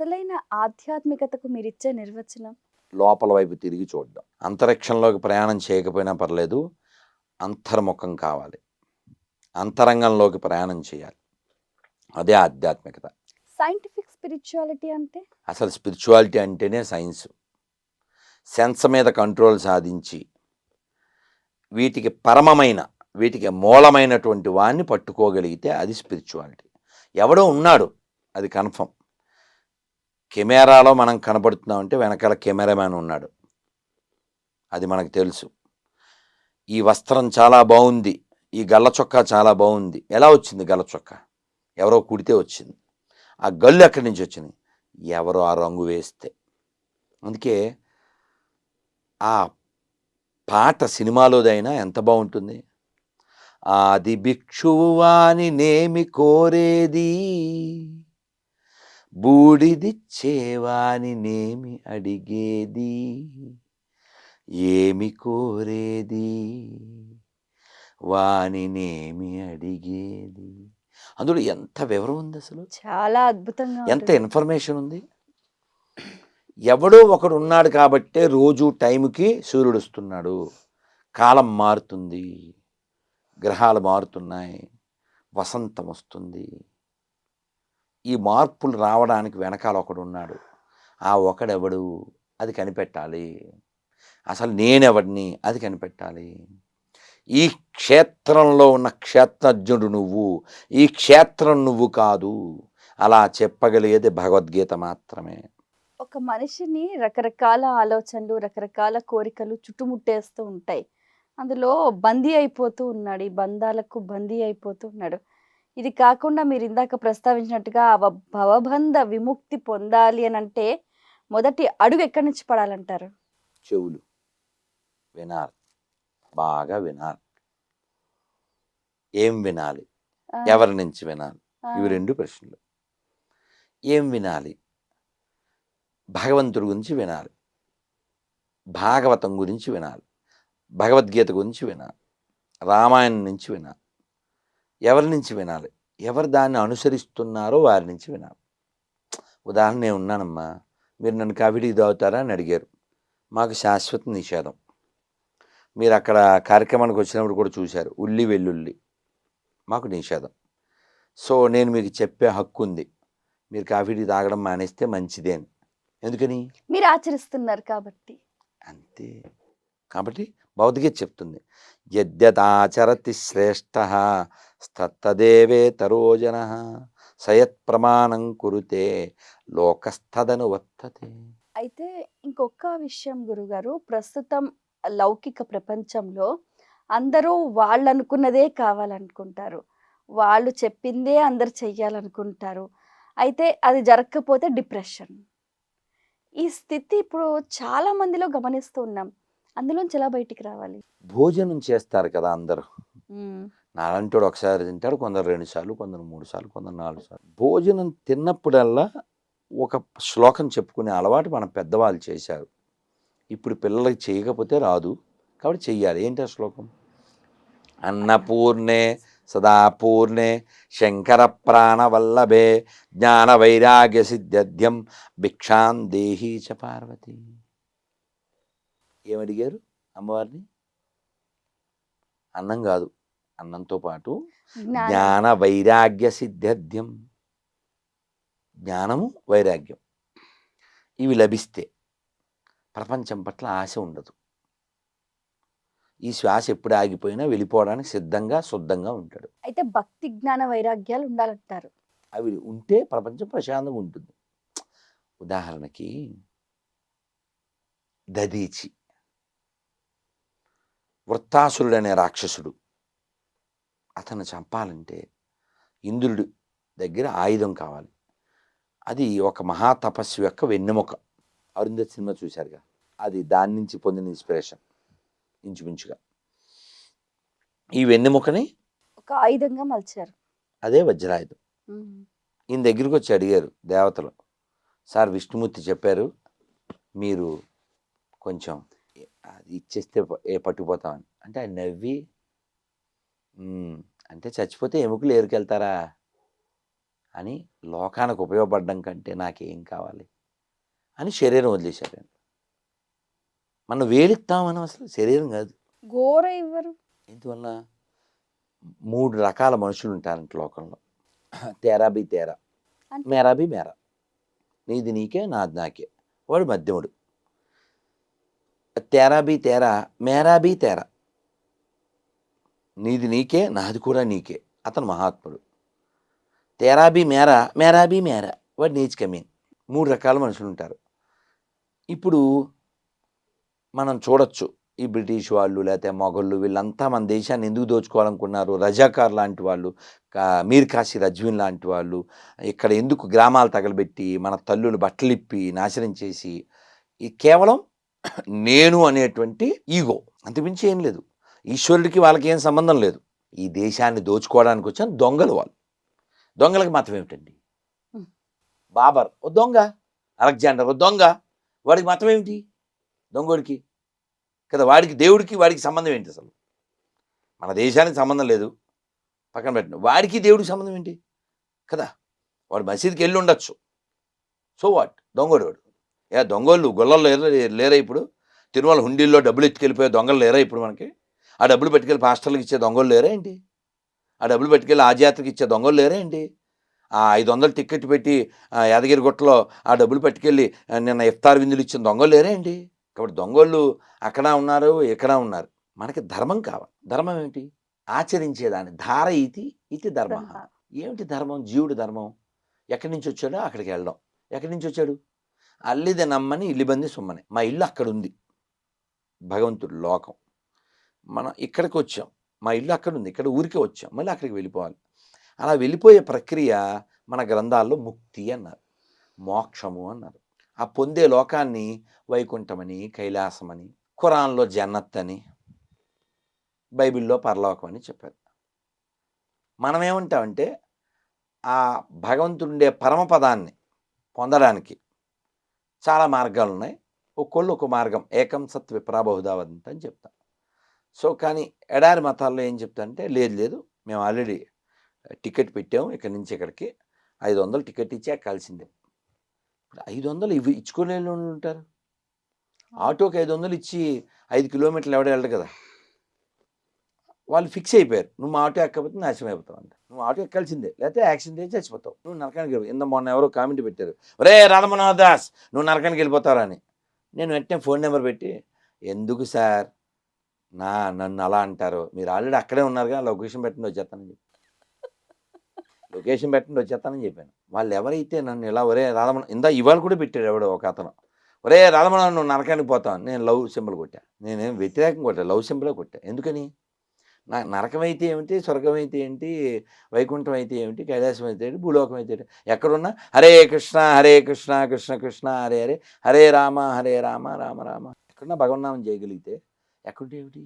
అసలైన ఆధ్యాత్మికతకు మీరిచ్చే నిర్వచనం? లోపల వైపు తిరిగి చూడడం. అంతరిక్షంలోకి ప్రయాణం చేయకపోయినా పర్లేదు అంతర్ముఖం కావాలి. అంతరంగంలోకి ప్రయాణం చేయాలి. అదే ఆధ్యాత్మికత. సైంటిఫిక్ స్పిరిచువాలిటీ అంటే? అసలు స్పిరిచువాలిటీ అంటేనే సైన్స్. సెన్స్ మీద కంట్రోల్ సాధించి వీటికి పరమమైన వీటికి మూలమైనటువంటి వాడిని పట్టుకోగలిగితే అది స్పిరిచువాలిటీ. ఎవడో ఉన్నాడు అది కన్ఫర్మ్. కెమెరాలో మనం కనబడుతున్నామంటే వెనకాల కెమెరామ్యాన్ ఉన్నాడు. అది మనకు తెలుసు. ఈ వస్త్రం చాలా బాగుంది. ఈ గల్ల చొక్కా చాలా బాగుంది. ఎలా వచ్చింది గల్ల చొక్కా? ఎవరో కుడితే వచ్చింది. ఆ గల్లు ఎక్కడి నుంచి వచ్చింది? ఎవరో ఆ రంగు వేస్తే. అందుకే ఆ పాట సినిమాలోదైనా ఎంత బాగుంటుంది? ఆది భిక్షువు వాని నేమి కోరేది? బూడిదిచ్చేవాని నేమి అడిగేది? ఏమి కోరేది? వాని నేమి అడిగేది? అందులో ఎంత వివరం ఉంది అసలు? చాలా అద్భుతంగా ఎంత. ఇన్ఫర్మేషన్ ఉంది? ఎవడో ఒకడు ఉన్నాడు కాబట్టే రోజు టైంకి సూర్యుడు వస్తున్నాడు. కాలం మారుతుంది. గ్రహాలు మారుతున్నాయి. వసంతం వస్తుంది. ఈ మార్పులు రావడానికి వెనకాల ఒకడు ఉన్నాడు. ఆ ఒకడెవడు? అది కనిపెట్టాలి. అసలు నేనెవడిని? అది కనిపెట్టాలి. ఈ క్షేత్రంలో ఉన్న క్షేత్రజ్ఞుడు నువ్వు. ఈ క్షేత్రం నువ్వు కాదు. అలా చెప్పగలిగేది భగవద్గీత మాత్రమే. ఒక మనిషిని రకరకాల ఆలోచనలు రకరకాల కోరికలు చుట్టుముట్టేస్తూ ఉంటాయి. అందులో బందీ అయిపోతూ ఉన్నాడు. ఈ బంధాలకు బందీ అయిపోతూ ఉన్నాడు. ఇది కాకుండా మీరు ఇందాక ప్రస్తావించినట్టుగా ఆ వ- భవబంధ విముక్తి పొందాలి అని అంటే మొదటి అడుగు ఎక్కడి నుంచి పడాలంటారు? చెవులు. వినాలి. బాగా వినాలి. ఏం వినాలి? ఎవరి నుంచి వినాలి? ఇవి రెండు ప్రశ్నలు. ఏం వినాలి? భగవంతుడి గురించి వినాలి. భాగవతం గురించి వినాలి. భగవద్గీత గురించి వినాలి. రామాయణం నుంచి వినాలి. ఎవరి నుంచి వినాలి? ఎవరు దాన్ని అనుసరిస్తున్నారో వారి నుంచి వినాలి. ఉదాహరణ నేను ఉన్నానమ్మా. మీరు నన్ను కవిడికి దావుతారా? అని అడిగారు. మాకు శాశ్వత నిషేధం. మీరు అక్కడ కార్యక్రమానికి వచ్చినప్పుడు కూడా చూశారు. ఉల్లి వెల్లుల్లి. మాకు నిషేధం. సో నేను మీకు చెప్పే హక్కు ఉంది. మీరు కాఫీ టీ తాగడం మానేస్తే మంచిదే అని. ఎందుకని? మీరు ఆచరిస్తున్నారు కాబట్టి. అంతే. కాబట్టి భౌతికత చెప్తుంది. యద్యతాచరతి శ్రేష్ట స్తత్తదేవే తరోజన సయత్ ప్రమాణం కురుతే లోకస్థదను వర్తతే. అయితే ఇంకొక విషయం గురుగారు ప్రస్తుతం లౌకిక ప్రపంచంలో అందరూ వాళ్ళు అనుకున్నదే కావాలనుకుంటారు. వాళ్ళు చెప్పిందే అందరు చెయ్యాలనుకుంటారు. అయితే అది జరగకపోతే డిప్రెషన్. ఈ స్థితి ఇప్పుడు చాలా మందిలో గమనిస్తూ ఉన్నాం. అందులోంచి ఎలా బయటికి రావాలి? భోజనం చేస్తారు కదా అందరూ. నాలంటోడు ఒకసారి తింటాడు కొందరు రెండు సార్లు కొందరు మూడు సార్లు కొందరు నాలుగు సార్లు. భోజనం తిన్నప్పుడల్లా ఒక శ్లోకం చెప్పుకునే అలవాటు మన పెద్దవాళ్ళు చేశారు. ఇప్పుడు పిల్లలకి చేయకపోతే రాదు కాబట్టి చెయ్యాలి. ఏంటి ఆ శ్లోకం? అన్నపూర్ణే సదాపూర్ణే శంకర ప్రాణవల్లభే జ్ఞాన వైరాగ్య సిద్ధ్యం భిక్షాం దేహీ చ పార్వతి. ఏమడిగారు అమ్మవారిని? అన్నం కాదు. అన్నంతో పాటు జ్ఞానం. వైరాగ్య సిద్ధ్యం జ్ఞానము వైరాగ్యం ఇవి లభిస్తే ప్రపంచం పట్ల ఆశ ఉండదు. ఈ శ్వాస ఎప్పుడు ఆగిపోయినా వెళ్ళిపోవడానికి సిద్ధంగా శుద్ధంగా ఉంటాడు. అయితే భక్తి జ్ఞాన వైరాగ్యాలు ఉండాలంటారు. అవి ఉంటే ప్రపంచం ప్రశాంతంగా ఉంటుంది. ఉదాహరణకి దదీచి వృత్తాసురుడు అనే రాక్షసుడు. అతను చంపాలంటే ఇంద్రుడి దగ్గర ఆయుధం కావాలి. అది ఒక మహాతపస్సు యొక్క వెన్నెముక. అరుంధతి సినిమా చూశారుగా. అది దాని నుంచి పొందిన ఇన్స్పిరేషన్ ఇంచుమించుగా. ఈ వెన్నెముకని ఒక ఆయుధంగా మలిచారు. అదే వజ్రాయుధం. ఈయన దగ్గరికి వచ్చి అడిగారు దేవతలు సార్ విష్ణుమూర్తి చెప్పారు మీరు కొంచెం అది ఇచ్చేస్తే ఏ పట్టుకుపోతామని. అంటే ఆయన నవ్వి "మ్మ్, అంటే చచ్చిపోతే ఎముకలు ఏరుకెళ్తారా? అని లోకానికి ఉపయోగపడడం కంటే నాకేం కావాలి? అని శరీరం వదిలేశారు. మనం వేలిస్తాం మనం అసలు శరీరం కాదు. ఘోర ఇవ్వరు ఎందువల్ల మూడు రకాల మనుషులు ఉంటారంట లోకంలో. తేరా బి తేరా. అంటే? మేరా. నీది నీకే నాది నాకే. వాడు మధ్యముడు. తేరా బి తేరా మేరా బి తేరా. నీది నీకే నాది కూడా నీకే అతను మహాత్ముడు. తేరా మేరా మేరాబీ మేరా వాడు నీచ్ కమీన్. మూడు రకాల మనుషులు ఉంటారు. ఇప్పుడు మనం చూడొచ్చు ఈ బ్రిటిష్ వాళ్ళు లేకపోతే మొఘళ్ళు వీళ్ళంతా మన దేశాన్ని ఎందుకు దోచుకోవాలనుకున్నారు? రజాకార్ లాంటి వాళ్ళు కా- మీర్ కాశీ రజ్వీన్ లాంటి వాళ్ళు ఇక్కడ ఎందుకు గ్రామాలు తగలబెట్టి మన తల్లులు బట్టలిప్పి నాశనం చేసి ఈ కేవలం నేను అనేటువంటి ఈగో అంతమించి ఏం లేదు. ఈశ్వరుడికి వాళ్ళకి ఏం సంబంధం లేదు. ఈ దేశాన్ని దోచుకోవడానికి వచ్చిన దొంగలు వాళ్ళు. దొంగలకి మతం ఏమిటండి. బాబర్ ఓ దొంగ. అలెగ్జాండర్ ఓ దొంగ. వాడికి మతం ఏమిటి? దొంగోడికి. కదా వాడికి దేవుడికి వాడికి సంబంధం ఏంటి అసలు? మన దేశానికి సంబంధం లేదు. పక్కన పెట్టండి. వాడికి దేవుడికి సంబంధం ఏంటి? కదా వాడు మసీదుకి వెళ్ళి ఉండొచ్చు. So what? దొంగోడు వాడు. ఏ దొంగోళ్ళు గొల్లలు లేరా లేరా ఇప్పుడు? తిరుమల హుండీల్లో డబ్బులు ఎత్తుకెళ్ళిపోయే దొంగలు లేరా ఇప్పుడు మనకి? ఆ డబ్బులు పట్టుకెళ్ళి పాస్టర్లకు ఇచ్చే దొంగలు లేరా ఏంటి? ఆ డబ్బులు పట్టుకెళ్ళి ఆ జాతరకి ఇచ్చే దొంగలు లేరా ఏంటి? ఆ ఐదు వందలు టికెట్ పెట్టి ఆ యాదగిరి గుట్టలో ఆ డబ్బులు పట్టుకెళ్ళి నిన్న ఇఫ్తార్ విందులు ఇచ్చిన దొంగలు లేరా ఏంటి? కాబట్టి దొంగోళ్ళు అక్కడ ఉన్నారు ఇక్కడ ఉన్నారు. మనకి ధర్మం కావాలి. ధర్మం ఏమిటి? ఆచరించేదాన్ని. ధార ఇతి ఇతి ధర్మ. ఏమిటి ధర్మం? జీవుడి ధర్మం. ఎక్కడి నుంచి వచ్చాడో అక్కడికి వెళ్ళడం. ఎక్కడి నుంచి వచ్చాడు? అల్లిది నమ్మని ఇల్లిబంది సుమ్మని. మా ఇల్లు అక్కడ ఉంది భగవంతుడు లోకం. మనం ఇక్కడికి వచ్చాం. మా ఇల్లు అక్కడ ఉంది ఇక్కడ ఊరికే వచ్చాం. మళ్ళీ అక్కడికి వెళ్ళిపోవాలి. అలా వెళ్ళిపోయే ప్రక్రియ మన గ్రంథాల్లో ముక్తి అన్నారు. మోక్షము అన్నారు. ఆ పొందే లోకాన్ని వైకుంఠమని కైలాసమని ఖురాన్లో జన్నత్ అని బైబిల్లో పరలోకం అని చెప్పారు. మనం ఏమంటామంటే ఆ భగవంతుండే పరమపదాన్ని పొందడానికి చాలా మార్గాలు ఉన్నాయి ఒక్కొళ్ళు ఒక మార్గం. ఏకం సత్ విప్రాబహుదావంత అని చెప్తాం సో కానీ ఎడారి మతాల్లో ఏం చెప్తారంటే లేదు లేదు మేము ఆల్రెడీ టికెట్ పెట్టాము ఇక్కడి నుంచి ఇక్కడికి. ఐదు వందలు టికెట్ ఇచ్చి ఎక్కాల్సిందే ఇప్పుడు ఐదు వందలు ఇవి ఇచ్చుకునే వాళ్ళు ఉంటారు? ఆటోకి ఐదు వందలు ఇచ్చి ఐదు కిలోమీటర్లు ఎవడ వెళ్ళడు కదా. వాళ్ళు ఫిక్స్ అయిపోయారు. నువ్వు మా ఆటో ఎక్కకపోతే నాశనం అయిపోతావు అంట. నువ్వు ఆటో ఎక్కాల్సిందే. లేకపోతే యాక్సిడెంట్ అయితే చచ్చిపోతావు. నువ్వు నరకానికి వెళ్ళిపో ఇంత మొన్న ఎవరో కామెంట్ పెట్టారు. ఒరే రాధమనోహర్ దాస్ నువ్వు నరకానికి వెళ్ళిపోతారా అని. నేను వెంటనే ఫోన్ నెంబర్ పెట్టి ఎందుకు సార్? నా నన్ను అలా అంటారు. మీరు ఆల్రెడీ అక్కడే ఉన్నారుగా లొకేషన్ పెట్టండి వచ్చేస్తానని చెప్పి. లొకేషన్ పెట్టండి వచ్చేస్తానని చెప్పాను. వాళ్ళు ఎవరైతే నన్ను ఇలా ఒరే రాధమణ ఇందా ఇవాళ కూడా పెట్టాడు ఎవడో ఒక అతను. ఒరే రాధమణ నువ్వు నరకానికి పోతావు నేను లవ్ సింబల్ కొట్టా. నేనేం వ్యతిరేకం కొట్టా లవ్ సింబలే కొట్టా. ఎందుకని? నా నరకం అయితే ఏమిటి స్వర్గం అయితే ఏంటి వైకుంఠం అయితే ఏమిటి కైలాసం అయితే ఏంటి భూలోకం అయితే ఏంటి ఎక్కడున్నా హరే కృష్ణ హరే కృష్ణ కృష్ణ కృష్ణ హరే హరే హరే రామ హరే రామ రామ రామ. ఎక్కడున్నా భగవన్నామం చేయగలిగితే অ্যাকর্ডিংলি